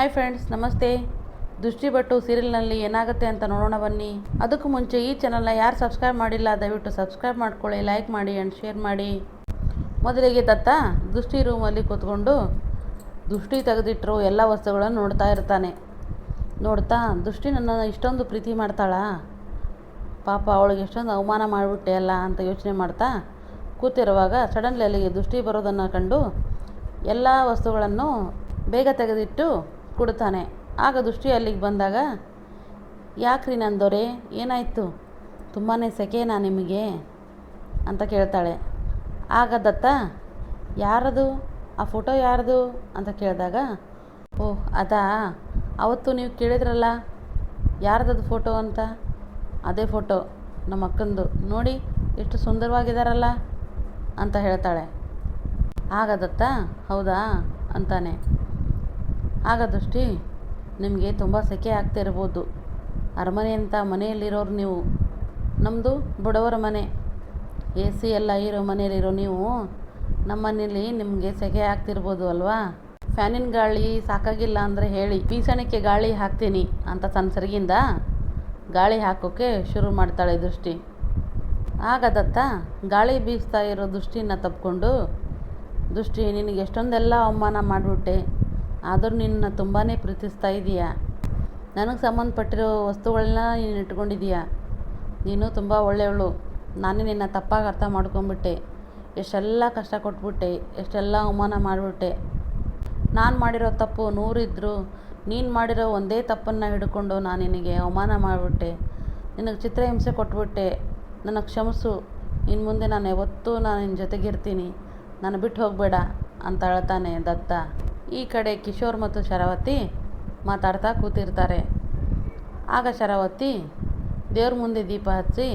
Hi friends ನಮಸ್ತೆ. ದೃಷ್ಟಿ ಭಟ್ಟು ಸೀರಿಯಲ್ನಲ್ಲಿ ಏನಾಗುತ್ತೆ ಅಂತ ನೋಡೋಣ ಬನ್ನಿ. ಅದಕ್ಕೂ ಮುಂಚೆ ಈ ಚಾನಲ್ನ ಯಾರು ಸಬ್ಸ್ಕ್ರೈಬ್ ಮಾಡಿಲ್ಲ, ದಯವಿಟ್ಟು ಸಬ್ಸ್ಕ್ರೈಬ್ ಮಾಡ್ಕೊಳ್ಳಿ ಲೈಕ್ ಮಾಡಿ ಆ್ಯಂಡ್ ಶೇರ್ ಮಾಡಿ. ಮೊದಲಿಗೆ ದತ್ತ, ದೃಷ್ಟಿ ರೂಮಲ್ಲಿ ಕೂತ್ಕೊಂಡು ದೃಷ್ಟಿ ತೆಗೆದಿಟ್ಟರು ಎಲ್ಲ ವಸ್ತುಗಳನ್ನು ನೋಡ್ತಾ ಇರ್ತಾನೆ. ನೋಡ್ತಾ, ದೃಷ್ಟಿ ನನ್ನನ್ನು ಇಷ್ಟೊಂದು ಪ್ರೀತಿ ಮಾಡ್ತಾಳಾ? ಪಾಪ ಅವಳಿಗೆ ಎಷ್ಟೊಂದು ಅವಮಾನ ಮಾಡಿಬಿಟ್ಟೆ ಅಲ್ಲ ಅಂತ ಯೋಚನೆ ಮಾಡ್ತಾ ಕೂತಿರುವಾಗ ಸಡನ್ಲಿ ಅಲ್ಲಿಗೆ ದೃಷ್ಟಿ ಬರೋದನ್ನು ಕಂಡು ಎಲ್ಲ ವಸ್ತುಗಳನ್ನು ಬೇಗ ತೆಗೆದಿಟ್ಟು ಕೊಡ್ತಾನೆ. ಆಗ ದೃಷ್ಟಿ ಅಲ್ಲಿಗೆ ಬಂದಾಗ, ಯಾಕ್ರಿ ನಂದೋರೆ ಏನಾಯಿತು? ತುಂಬಾ ಸೆಕೆನಾ ನಿಮಗೆ? ಅಂತ ಕೇಳ್ತಾಳೆ. ಆಗ ದತ್ತ, ಯಾರದು? ಆ ಫೋಟೋ ಯಾರದು? ಅಂತ ಕೇಳಿದಾಗ, ಓಹ್, ಅದಾ? ಅವತ್ತು ನೀವು ಕೇಳಿದ್ರಲ್ಲ? ಯಾರದದು ಫೋಟೋ ಅಂತ? ಅದೇ ಫೋಟೋ, ನಮ್ಮ ಅಕ್ಕಂದು. ನೋಡಿ, ಎಷ್ಟು ಸುಂದರವಾಗಿದ್ದಾರಲ್ಲ ಅಂತ ಹೇಳ್ತಾಳೆ. ಆಗ ದತ್ತ, ಹೌದಾ? ಅಂತಾನೆ. ಆಗ ದೃಷ್ಟಿ ನಿಮಗೆ ತುಂಬ ಸೆಕೆ ಆಗ್ತಿರ್ಬೋದು ಅರಮನೆ ಅಂತ ಮನೆಯಲ್ಲಿರೋರು ನೀವು. ನಮ್ಮದು ಬಡವರ ಮನೆ. ಎ ಸಿ ಎಲ್ಲ ಇರೋ ಮನೆಯಲ್ಲಿರೋ ನೀವು, ನಮ್ಮ ಮನೇಲಿ ನಿಮಗೆ ಸೆಕೆ ಆಗ್ತಿರ್ಬೋದು ಅಲ್ವಾ? ಫ್ಯಾನಿನ ಗಾಳಿ ಸಾಕಾಗಿಲ್ಲ ಅಂದರೆ ಹೇಳಿ. ಬೀಸಣಿಕೆ ಗಾಳಿ ಹಾಕ್ತೀನಿ ಅಂತ ತನ್ನ ಗಾಳಿ ಹಾಕೋಕ್ಕೆ ಶುರು ಮಾಡ್ತಾಳೆ ದೃಷ್ಟಿ. ಆಗ ದತ್ತ ಗಾಳಿ ಬೀಸ್ತಾ ಇರೋ ದೃಷ್ಟಿನ ತಪ್ಕೊಂಡು ದೃಷ್ಟಿ ನಿನಗೆ ಎಷ್ಟೊಂದೆಲ್ಲ ಅವಮಾನ ಮಾಡಿಬಿಟ್ಟೆ. ಆದರೂ ನಿನ್ನ ತುಂಬಾ ಪ್ರೀತಿಸ್ತಾ ಇದೀಯಾ? ನನಗೆ ಸಂಬಂಧಪಟ್ಟಿರೋ ವಸ್ತುಗಳನ್ನ ನೀನು ಇಟ್ಕೊಂಡಿದೀಯ ನೀನು ತುಂಬ ಒಳ್ಳೆಯವಳು. ನಾನೇ ನಿನ್ನ ತಪ್ಪಾಗಿ ಅರ್ಥ ಮಾಡ್ಕೊಂಬಿಟ್ಟೆ. ಎಷ್ಟೆಲ್ಲ ಕಷ್ಟ ಕೊಟ್ಬಿಟ್ಟೆ, ಎಷ್ಟೆಲ್ಲ ಅವಮಾನ ಮಾಡಿಬಿಟ್ಟೆ. ನಾನು ಮಾಡಿರೋ ತಪ್ಪು ನೂರಿದ್ರು ನೀನು ಮಾಡಿರೋ ಒಂದೇ ತಪ್ಪನ್ನು ಹಿಡ್ಕೊಂಡು ನಾನು ನಿನಗೆ ಅವಮಾನ ಮಾಡಿಬಿಟ್ಟೆ. ನಿನಗೆ ಚಿತ್ರಹಿಂಸೆ ಕೊಟ್ಬಿಟ್ಟೆ. ನನಗೆ ಕ್ಷಮಿಸು. ಇನ್ನು ಮುಂದೆ ನಾನು ಯಾವತ್ತೂ ನಾನು ನಿನ್ನ ಜೊತೆಗಿರ್ತೀನಿ. ನಾನು ಬಿಟ್ಟು ಹೋಗಬೇಡ, ಅಂತ ಹೇಳ್ತಾನೆ ದತ್ತ. ಈ ಕಡೆ ಕಿಶೋರ್ ಮತ್ತು ಶರಾವತಿ ಮಾತಾಡ್ತಾ ಕೂತಿರ್ತಾರೆ. ಆಗ ಶರಾವತಿ ದೇವ್ರ ಮುಂದೆ ದೀಪ ಹಚ್ಚಿ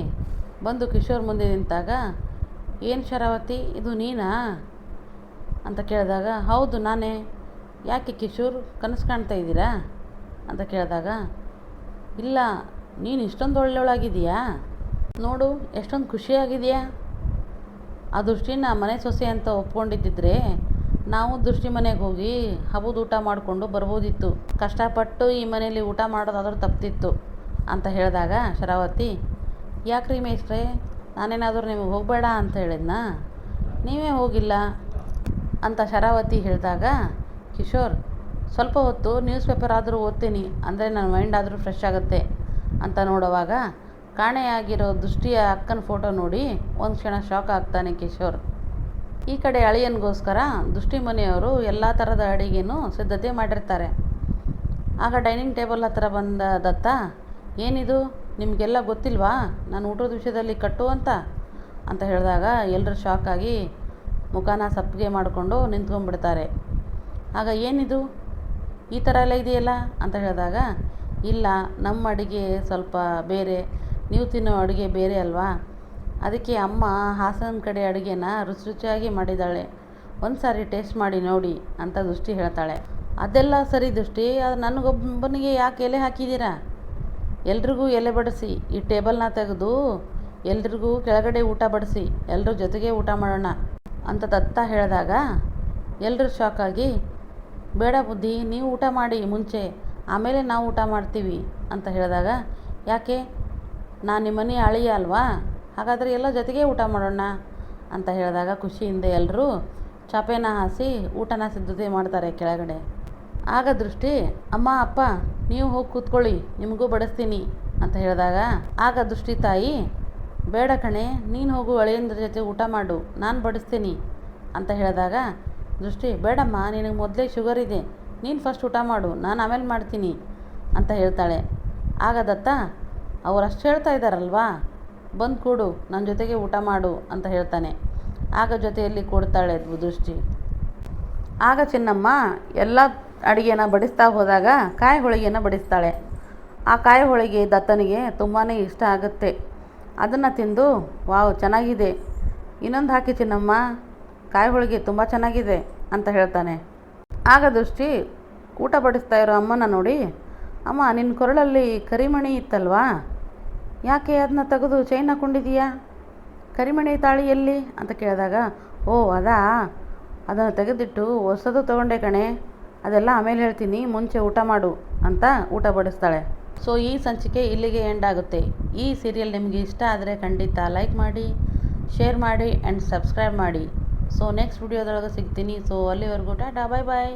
ಬಂದು ಕಿಶೋರ್ ಮುಂದೆ ನಿಂತಾಗ, ಏನು ಶರಾವತಿ, ಇದು ನೀನಾ? ಅಂತ ಕೇಳಿದಾಗ, ಹೌದು, ನಾನೇ. ಯಾಕೆ ಕಿಶೋರ್, ಕನಸು ಕಾಣ್ತಾ ಇದ್ದೀರಾ? ಅಂತ ಕೇಳಿದಾಗ, ಇಲ್ಲ, ನೀನು ಇಷ್ಟೊಂದು ಒಳ್ಳೆಯವಳಾಗಿದೆಯಾ ನೋಡು, ಎಷ್ಟೊಂದು ಖುಷಿಯಾಗಿದೆಯಾ ಆ ದೃಷ್ಟಿನ ಮನೆ ಸೊಸೆ ಅಂತ ಒಪ್ಕೊಂಡಿದ್ದಿದ್ರೆ ನಾವು ದೃಷ್ಟಿ ಮನೆಗೆ ಹೋಗಿ ಹಬ್ಬದ ಊಟ ಮಾಡಿಕೊಂಡು ಬರ್ಬೋದಿತ್ತು. ಕಷ್ಟಪಟ್ಟು ಈ ಮನೆಯಲ್ಲಿ ಊಟ ಮಾಡೋದಾದ್ರೂ ತಪ್ತಿತ್ತು ಅಂತ ಹೇಳಿದಾಗ, ಶರಾವತಿ, ಯಾಕ್ರಿ ಮೇಷ್ಟ್ರೆ, ನಾನೇನಾದರೂ ನಿಮಗೆ ಹೋಗಬೇಡ ಅಂತ ಹೇಳಿದ್ನಾ? ನೀವೇ ಹೋಗಿಲ್ಲ ಅಂತ ಶರಾವತಿ ಹೇಳಿದಾಗ, ಕಿಶೋರ್, ಸ್ವಲ್ಪ ಹೊತ್ತು ನ್ಯೂಸ್ ಪೇಪರ್ ಆದರೂ ಓದ್ತೀನಿ, ಅಂದರೆ ನನ್ನ ಮೈಂಡ್ ಆದರೂ ಫ್ರೆಶ್ ಆಗುತ್ತೆ ಅಂತ ನೋಡುವಾಗ, ಕಾಣೆಯಾಗಿರೋ ದೃಷ್ಟಿಯ ಅಕ್ಕನ ಫೋಟೋ ನೋಡಿ, ಒಂದು ಕ್ಷಣ ಶಾಕ್ ಆಗ್ತಾನೆ ಕಿಶೋರ್. ಈ ಕಡೆ ಅಳಿಯನಿಗೋಸ್ಕರ ದೃಷ್ಟಿ ಮನೆಯವರು ಎಲ್ಲ ಥರದ ಅಡಿಗೆನೂ ಸಿದ್ಧತೆ ಮಾಡಿರ್ತಾರೆ. ಆಗ ಡೈನಿಂಗ್ ಟೇಬಲ್ ಹತ್ರ ಬಂದ ದತ್ತ, ಏನಿದು? ನಿಮಗೆಲ್ಲ ಗೊತ್ತಿಲ್ವಾ? ನಾನು ಊಟದ ವಿಷಯದಲ್ಲಿ ಕಟ್ಟು ಅಂತ? ಅಂತ ಹೇಳಿದಾಗ ಎಲ್ಲರೂ ಶಾಕ್ ಆಗಿ ಸಪ್ಪಿಗೆ ಮಾಡಿಕೊಂಡು ನಿಂತ್ಕೊಂಡ್ಬಿಡ್ತಾರೆ. ಆಗ ಏನಿದು? ಈ ಥರ ಎಲ್ಲ ಇದೆಯಲ್ಲ? ಅಂತ ಹೇಳಿದಾಗ, ಇಲ್ಲ, ನಮ್ಮ ಅಡುಗೆ ಸ್ವಲ್ಪ ಬೇರೆ, ನೀವು ತಿನ್ನೋ ಅಡುಗೆ ಬೇರೆ ಅಲ್ವಾ? ಅದಕ್ಕೆ ಅಮ್ಮ ಹಾಸನ ಕಡೆ ಅಡುಗೆನ ರುಚಿ ರುಚಿಯಾಗಿ ಮಾಡಿದ್ದಾಳೆ ಒಂದು ಸಾರಿ ಟೇಸ್ಟ್ ಮಾಡಿ ನೋಡಿ ಅಂತ ದೃಷ್ಟಿ ಹೇಳ್ತಾಳೆ. ಅದೆಲ್ಲ ಸರಿ ದೃಷ್ಟಿ, ಅದು ನನಗೊಬ್ಬನಿಗೆ ಯಾಕೆ ಎಲೆ ಹಾಕಿದ್ದೀರಾ ಎಲ್ರಿಗೂ ಎಲೆ ಬಡಿಸಿ, ಈ ಟೇಬಲ್ನ ತೆಗೆದು ಎಲ್ರಿಗೂ ಕೆಳಗಡೆ ಊಟ ಬಡಿಸಿ ಎಲ್ಲರೂ ಜೊತೆಗೆ ಊಟ ಮಾಡೋಣ ಅಂತ ದತ್ತ ಹೇಳಿದಾಗ ಎಲ್ಲರೂ ಶಾಕ್ ಆಗಿ, ಬೇಡ ಬುದ್ಧಿ, ನೀವು ಊಟ ಮಾಡಿ ಮುಂಚೆ, ಆಮೇಲೆ ನಾವು ಊಟ ಮಾಡ್ತೀವಿ ಅಂತ ಹೇಳಿದಾಗ, ಯಾಕೆ? ನಾನು ನಿಮ್ಮ ಮನೆ ಅಳಿಯ ಅಲ್ವಾ? ಹಾಗಾದರೆ ಎಲ್ಲ ಜೊತೆಗೆ ಊಟ ಮಾಡೋಣ ಅಂತ ಹೇಳಿದಾಗ ಖುಷಿಯಿಂದ ಎಲ್ಲರೂ ಚಾಪೆನ ಹಾಸಿ ಊಟನ ಸಿದ್ಧತೆ ಮಾಡ್ತಾರೆ ಕೆಳಗಡೆ. ಆಗ ದೃಷ್ಟಿ, ಅಮ್ಮ, ಅಪ್ಪ, ನೀವು ಹೋಗಿ ಕೂತ್ಕೊಳ್ಳಿ, ನಿಮಗೂ ಬಡಿಸ್ತೀನಿ ಅಂತ ಹೇಳಿದಾಗ ಆಗ ದೃಷ್ಟಿ ತಾಯಿ, ಬೇಡ ಕಣೆ, ನೀನು ಹೋಗು, ಅಳಿಯಂದ್ರ ಜೊತೆ ಊಟ ಮಾಡು, ನಾನು ಬಡಿಸ್ತೀನಿ ಅಂತ ಹೇಳಿದಾಗ ದೃಷ್ಟಿ, ಬೇಡಮ್ಮ, ನಿನಗೆ ಮೊದಲೇ ಶುಗರ್ ಇದೆ, ನೀನು ಫಸ್ಟ್ ಊಟ ಮಾಡು, ನಾನು ಆಮೇಲೆ ಮಾಡ್ತೀನಿ ಅಂತ ಹೇಳ್ತಾಳೆ. ಆಗ ದತ್ತ, ಅವ್ರು ಅಷ್ಟು ಹೇಳ್ತಾ ಇದ್ದಾರಲ್ವಾ ಬಂದು ಕೂಡು ನನ್ನ ಜೊತೆಗೆ ಊಟ ಮಾಡು ಅಂತ ಹೇಳ್ತಾನೆ. ಆಗ ಜೊತೆಯಲ್ಲಿ ಕೂಡ್ತಾಳೆ ದೃಷ್ಟಿ ಆಗ ಚಿನ್ನಮ್ಮ, ಎಲ್ಲ ಅಡುಗೆನ ಬಡಿಸ್ತಾ ಹೋದಾಗ ಕಾಯಿ ಹೋಳಿಗೆನ ಬಡಿಸ್ತಾಳೆ. ಆ ಕಾಯಿ ಹೋಳಿಗೆ ದತ್ತನಿಗೆ ತುಂಬಾ ಇಷ್ಟ ಆಗುತ್ತೆ. ಅದನ್ನು ತಿಂದು, ವಾವ್, ಚೆನ್ನಾಗಿದೆ. ಇನ್ನೊಂದು ಹಾಕಿ ಚಿನ್ನಮ್ಮ, ಕಾಯಿ ಹೋಳಿಗೆ ತುಂಬ ಚೆನ್ನಾಗಿದೆ ಅಂತ ಹೇಳ್ತಾನೆ. ಆಗ ದೃಷ್ಟಿ ಊಟ ಬಡಿಸ್ತಾ ಇರೋ ಅಮ್ಮನ ನೋಡಿ, ಅಮ್ಮ ನಿನ್ನ ಕೊರಳಲ್ಲಿ ಕರಿಮಣಿ ಇತ್ತಲ್ವಾ? ಯಾಕೆ ಅದನ್ನ ತೆಗೆದು ಚೈನ್ ಹಾಕ್ಕೊಂಡಿದೀಯಾ ಕರಿಮಣಿ ತಾಳಿ ಎಲ್ಲಿ? ಅಂತ ಕೇಳಿದಾಗ, ಓ, ಅದಾ? ಅದನ್ನು ತೆಗೆದಿಟ್ಟು ಹೊಸದು ತೊಗೊಂಡೆ ಕಣೆ. ಅದೆಲ್ಲ ಆಮೇಲೆ ಹೇಳ್ತೀನಿ, ಮುಂಚೆ ಊಟ ಮಾಡು ಅಂತ ಊಟ ಬಡಿಸ್ತಾಳೆ. ಸೊ ಈ ಸಂಚಿಕೆ ಇಲ್ಲಿಗೆ ಎಂಡ್ ಆಗುತ್ತೆ. ಈ ಸೀರಿಯಲ್ ನಿಮಗೆ ಇಷ್ಟ ಆದರೆ ಖಂಡಿತ ಲೈಕ್ ಮಾಡಿ ಶೇರ್ ಮಾಡಿ ಆ್ಯಂಡ್ ಸಬ್ಸ್ಕ್ರೈಬ್ ಮಾಡಿ. ಸೊ ನೆಕ್ಸ್ಟ್ ವಿಡಿಯೋದೊಳಗೆ ಸಿಗ್ತೀನಿ. ಸೊ ಅಲ್ಲಿವರೆಗೂ ಟಾಟಾ ಬಾಯ್ ಬಾಯ್